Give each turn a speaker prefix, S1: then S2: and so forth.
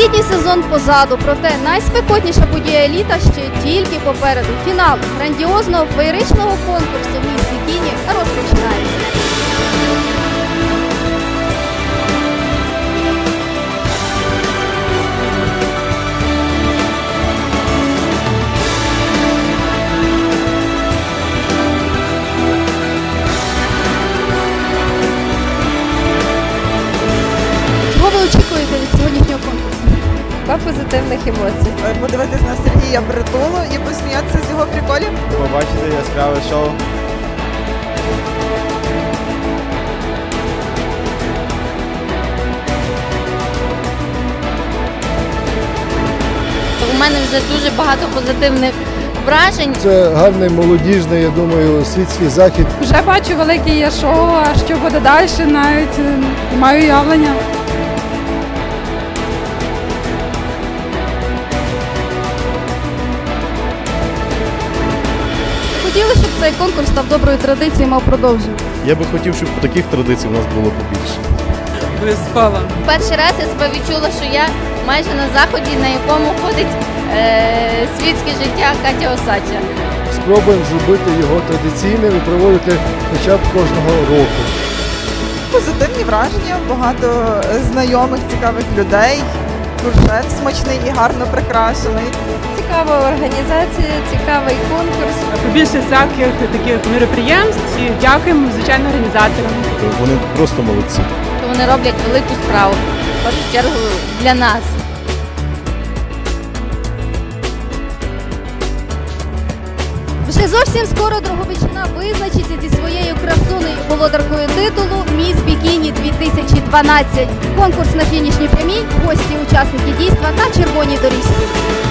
S1: сезон позаду, проте найспекотніша подія літа ще тільки попереду. Фінал грандіозного феєричного конкурсу «Міс Бікіні» розпочинається.
S2: Позитивних емоцій.
S3: Е, подивитись на Сергія Бритулу і посміятися з його приколів.
S4: побачити яскраве шоу.
S5: У мене вже дуже багато позитивних вражень.
S6: Це гарний молодіжний, я думаю, світський захід.
S2: Вже бачу велике є шоу, а що буде далі, навіть е, не маю уявлення.
S1: Хотіли, щоб цей конкурс став доброю традицією, мав продовження.
S4: Я би хотів, щоб таких традицій у нас було побільше.
S2: Обов'язково.
S5: Перший раз я себе відчула, що я майже на заході, на якому ходить е, світське життя Катя Осадча.
S6: Спробуємо зробити його традиційним і проводити хоча б кожного року.
S3: Позитивні враження, багато знайомих, цікавих людей. Фуршет смачний і гарно прикрашений.
S2: Цікава організація, цікавий конкурс.
S7: побільше всяких таких мероприємств і дякуємо, звичайно, організаторам.
S4: Вони просто молодці.
S5: Вони роблять велику справу. В першу чергу для нас.
S1: Вже зовсім скоро Дроговичина визначиться зі своєю красунею володаркою титулу Бікіні 2012. Конкурс на фінішній прямій, гості, учасники дійства на червоній доріжці.